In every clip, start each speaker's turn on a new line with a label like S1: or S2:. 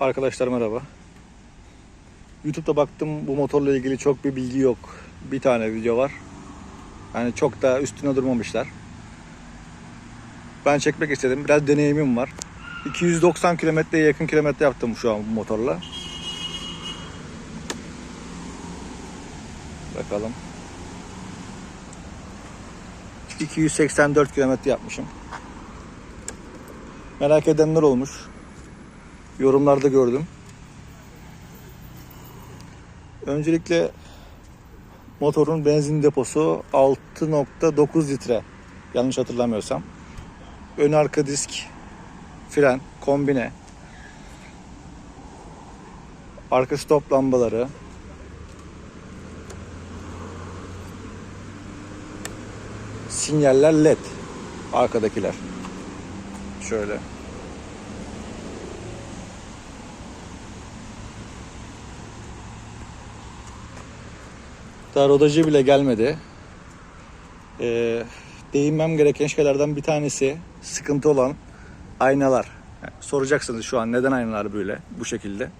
S1: Arkadaşlar merhaba. YouTube'da baktım bu motorla ilgili çok bir bilgi yok. Bir tane video var. Yani çok da üstüne durmamışlar. Ben çekmek istedim. Biraz deneyimim var. 290 kilometreye yakın kilometre yaptım şu an bu motorla. Bakalım. 284 kilometre yapmışım. Merak edenler olmuş. Yorumlarda gördüm. Öncelikle motorun benzin deposu 6.9 litre. Yanlış hatırlamıyorsam. Ön arka disk, fren, kombine. Arka stop lambaları. Sinyaller led. Arkadakiler. Şöyle. Daha rodajı bile gelmedi. Ee, değinmem gereken şeylerden bir tanesi sıkıntı olan aynalar. Yani soracaksınız şu an neden aynalar böyle bu şekilde.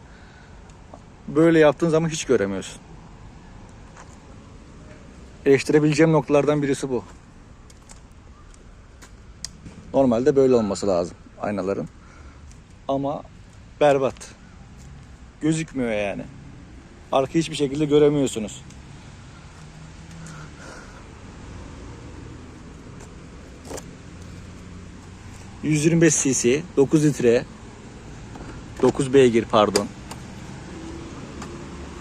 S1: Böyle yaptığın zaman hiç göremiyorsun. Eleştirebileceğim noktalardan birisi bu. Normalde böyle olması lazım aynaların. Ama berbat. Gözükmüyor yani. Arka hiçbir şekilde göremiyorsunuz. ...125 cc, 9 litre... ...9 beygir pardon...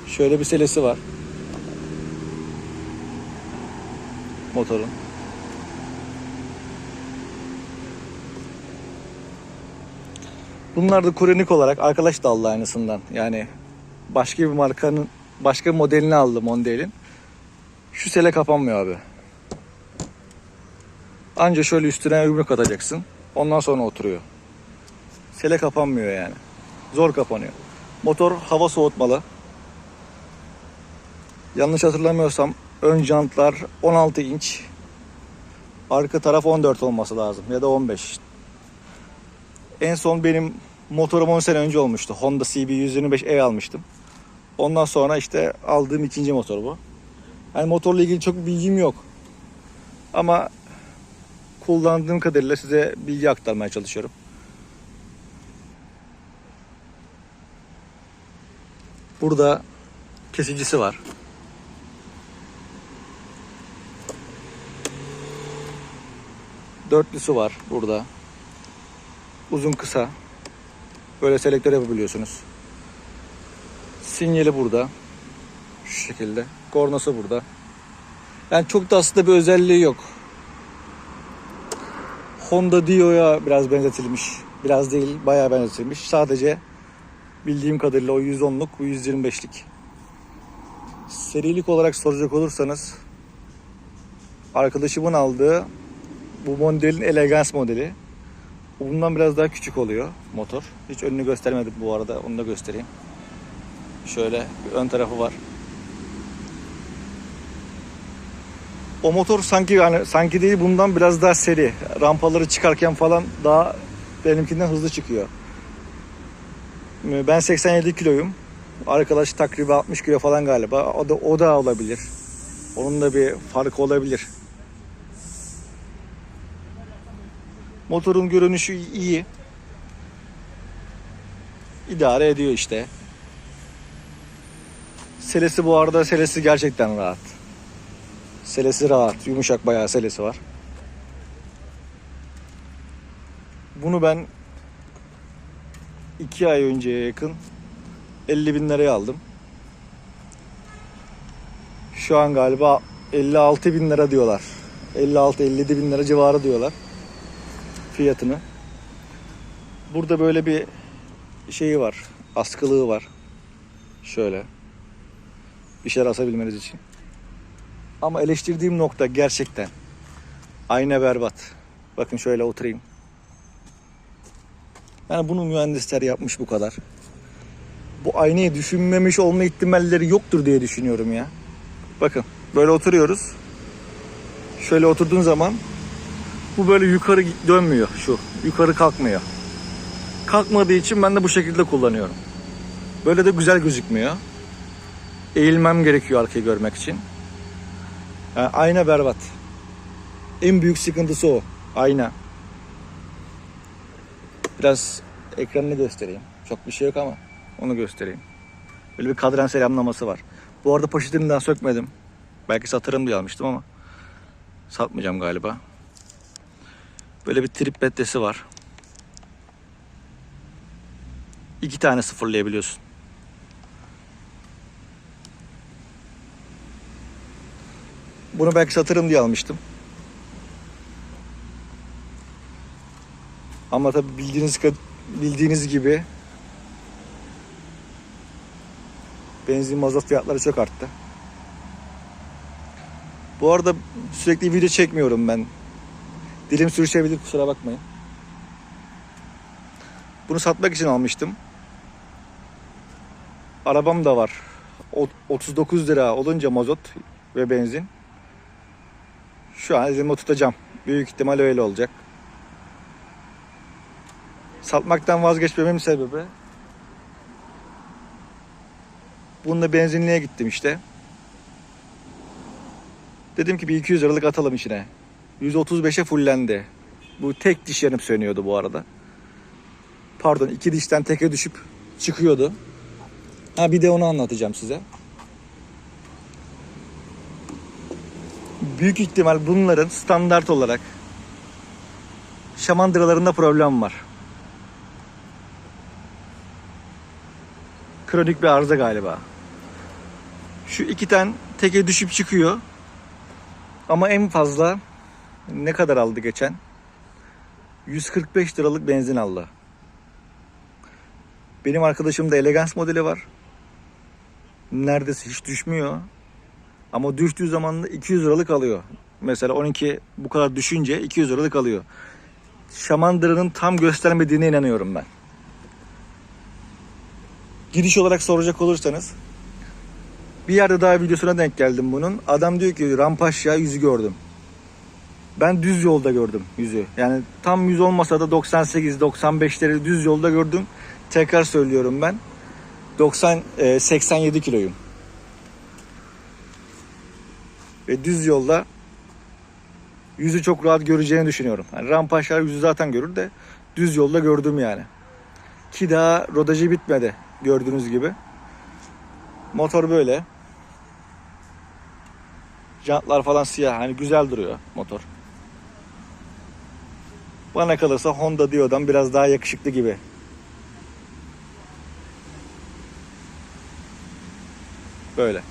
S1: ...şöyle bir selesi var... ...motorun... Bunlar da kronik olarak arkadaş da aldı aynısından. Yani başka bir markanın başka bir modelini aldı Mondial'in. Şu sele kapanmıyor abi. Anca şöyle üstüne yumruk atacaksın. Ondan sonra oturuyor. Sele kapanmıyor yani. Zor kapanıyor. Motor hava soğutmalı. Yanlış hatırlamıyorsam ön jantlar 16 inç. Arka taraf 14 olması lazım ya da 15. En son benim motorum 10 sene önce olmuştu. Honda CB 125E almıştım. Ondan sonra işte aldığım ikinci motor bu. Yani motorla ilgili çok bilgim yok. Ama kullandığım kadarıyla size bilgi aktarmaya çalışıyorum. Burada kesicisi var. Dörtlüsü var burada. Uzun kısa. Böyle selektör yapabiliyorsunuz. Sinyali burada. Şu şekilde. Kornası burada. Yani çok da aslında bir özelliği yok. Honda Dio'ya biraz benzetilmiş. Biraz değil, bayağı benzetilmiş. Sadece bildiğim kadarıyla o 110'luk, bu 125'lik. Serilik olarak soracak olursanız arkadaşımın aldığı bu modelin Elegance modeli. Bundan biraz daha küçük oluyor motor. Hiç önünü göstermedim bu arada. Onu da göstereyim. Şöyle bir ön tarafı var. O motor sanki yani sanki değil bundan biraz daha seri. Rampaları çıkarken falan daha benimkinden hızlı çıkıyor. Ben 87 kiloyum. Arkadaş takribi 60 kilo falan galiba. O da o da olabilir. Onun da bir farkı olabilir. Motorun görünüşü iyi. İdare ediyor işte. Selesi bu arada selesi gerçekten rahat. Selesi rahat. Yumuşak bayağı selesi var. Bunu ben 2 ay önceye yakın 50 bin liraya aldım. Şu an galiba 56 bin lira diyorlar. 56-57 bin lira civarı diyorlar fiyatını. Burada böyle bir şeyi var. Askılığı var. Şöyle. Bir şeyler asabilmeniz için. Ama eleştirdiğim nokta gerçekten ayna berbat. Bakın şöyle oturayım. Yani bunu mühendisler yapmış bu kadar. Bu aynayı düşünmemiş olma ihtimalleri yoktur diye düşünüyorum ya. Bakın böyle oturuyoruz. Şöyle oturduğun zaman bu böyle yukarı dönmüyor şu. Yukarı kalkmıyor. Kalkmadığı için ben de bu şekilde kullanıyorum. Böyle de güzel gözükmüyor. Eğilmem gerekiyor arkayı görmek için. Yani ayna berbat. En büyük sıkıntısı o. Ayna. Biraz ekranını göstereyim. Çok bir şey yok ama onu göstereyim. Böyle bir kadran selamlaması var. Bu arada poşetini sökmedim. Belki satarım diye almıştım ama satmayacağım galiba. Böyle bir trip beddesi var. İki tane sıfırlayabiliyorsun. Bunu belki satırım diye almıştım. Ama tabi bildiğiniz bildiğiniz gibi benzin mazot fiyatları çok arttı. Bu arada sürekli video çekmiyorum ben. Dilim sürüşebilir kusura bakmayın. Bunu satmak için almıştım. Arabam da var. O- 39 lira olunca mazot ve benzin. Şu an elimde tutacağım. Büyük ihtimal öyle olacak. Satmaktan vazgeçmememin sebebi bununla benzinliğe gittim işte. Dedim ki bir 200 liralık atalım içine. 135'e fullendi. Bu tek diş yanıp sönüyordu bu arada. Pardon iki dişten teke düşüp çıkıyordu. Ha bir de onu anlatacağım size. Büyük ihtimal bunların standart olarak şamandıralarında problem var. Kronik bir arıza galiba. Şu iki tane teke düşüp çıkıyor. Ama en fazla ne kadar aldı geçen? 145 liralık benzin aldı. Benim arkadaşımda Elegance modeli var. Neredeyse hiç düşmüyor. Ama düştüğü zaman da 200 liralık alıyor. Mesela 12 bu kadar düşünce 200 liralık alıyor. Şamandıra'nın tam göstermediğine inanıyorum ben. Gidiş olarak soracak olursanız bir yerde daha videosuna denk geldim bunun. Adam diyor ki rampaşya yüzü gördüm. Ben düz yolda gördüm yüzü. Yani tam yüz olmasa da 98-95'leri düz yolda gördüm. Tekrar söylüyorum ben. 90 e, 87 kiloyum. Ve düz yolda yüzü çok rahat göreceğini düşünüyorum. Yani rampaşlar yüzü zaten görür de düz yolda gördüm yani. Ki daha rodajı bitmedi gördüğünüz gibi. Motor böyle. Jantlar falan siyah. Hani güzel duruyor motor. Bana kalırsa Honda Dio'dan biraz daha yakışıklı gibi. Böyle.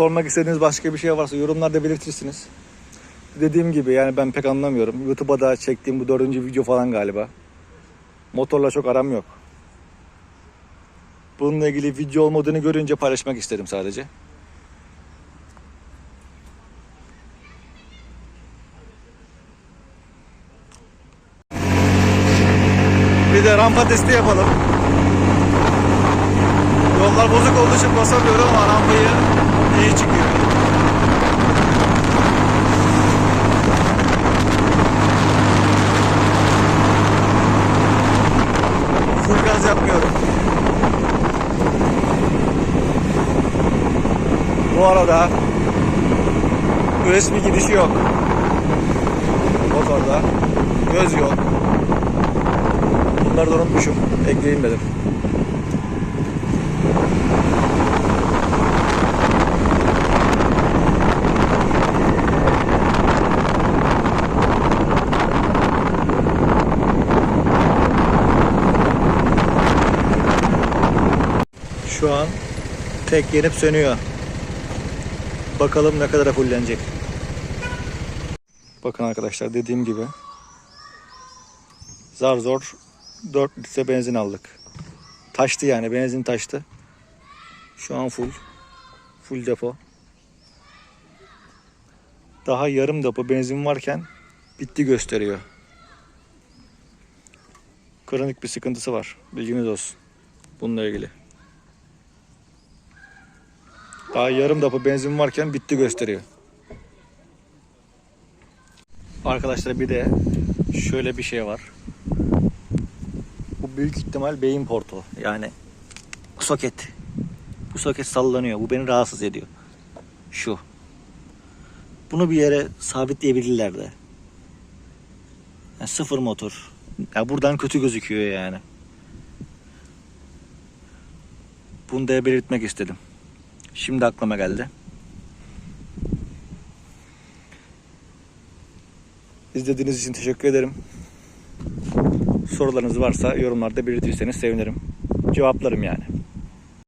S1: Sormak istediğiniz başka bir şey varsa yorumlarda belirtirsiniz. Dediğim gibi yani ben pek anlamıyorum. YouTube'a da çektiğim bu dördüncü video falan galiba. Motorla çok aram yok. Bununla ilgili video olmadığını görünce paylaşmak istedim sadece. Bir de rampa testi yapalım. Yollar bozuk olduğu için basamıyorum ama rampayı iyi çıkıyor. Full gaz yapmıyorum. Bu arada USB gidişi yok. Motorda. Göz yok. Bunları da unutmuşum. Ekleyeyim dedim. Şu an tek yenip sönüyor. Bakalım ne kadar fullenecek. Bakın arkadaşlar dediğim gibi zar zor 4 litre benzin aldık. Taştı yani benzin taştı. Şu an full. Full depo. Daha yarım depo benzin varken bitti gösteriyor. Kronik bir sıkıntısı var. Bilginiz olsun. Bununla ilgili. Daha yarım depo benzin varken bitti gösteriyor. Arkadaşlar bir de şöyle bir şey var. Bu büyük ihtimal beyin portu. Yani bu soket. Bu soket sallanıyor. Bu beni rahatsız ediyor. Şu. Bunu bir yere sabitleyebilirler de. Yani sıfır motor. Ya buradan kötü gözüküyor yani. Bunu da belirtmek istedim. Şimdi aklıma geldi. İzlediğiniz için teşekkür ederim. Sorularınız varsa yorumlarda belirtirseniz sevinirim. Cevaplarım yani.